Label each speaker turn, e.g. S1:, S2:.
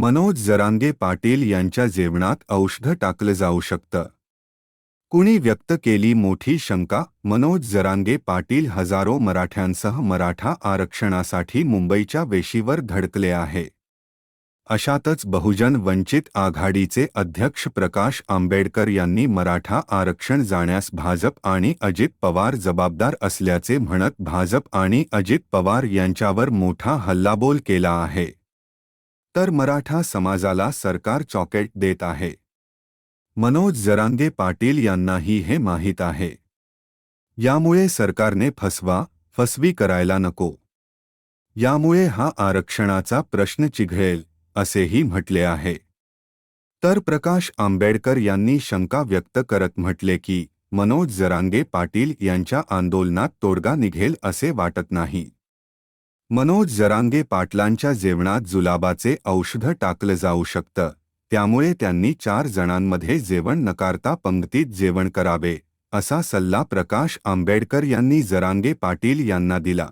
S1: मनोज जरांगे पाटील यांच्या जेवणात औषध टाकलं जाऊ शकतं. कुणी व्यक्त केली मोठी शंका मनोज जरांगे पाटील हजारो मराठ्यांसह मराठा आरक्षणासाठी मुंबईच्या वेशीवर धडकले आहे. अशातच बहुजन वंचित आघाडीचे अध्यक्ष प्रकाश आंबेडकर यांनी मराठा आरक्षण जाण्यास भाजप आणि अजित पवार जबाबदार असल्याचे म्हणत भाजप आणि अजित पवार यांच्यावर मोठा हल्लाबोल केला आहे. तर मराठा समाजाला सरकार चॉकेट देत आहे. मनोज जरांगे पाटील यांनाही हे माहीत आहे. यामुळे सरकारने फसवा, फसवी करायला नको. यामुळे हा आरक्षणाचा प्रश्न चिघळेल, असेही म्हटले आहे. तर प्रकाश आंबेडकर यांनी शंका व्यक्त करत म्हटले की, मनोज जरांगे पाटील यांच्या आंदोलनात तोडगा निघेल असे वाटत नाही. मनोज जरांगे पाटलांच्या जेवणात जुलाबाचे औषध टाकलं जाऊ शकतं. त्यामुळे त्यांनी चार जणांमध्ये जेवण नकारता पंक्तीत जेवण करावे असा सल्ला प्रकाश आंबेडकर यांनी जरांगे पाटील यांना दिला.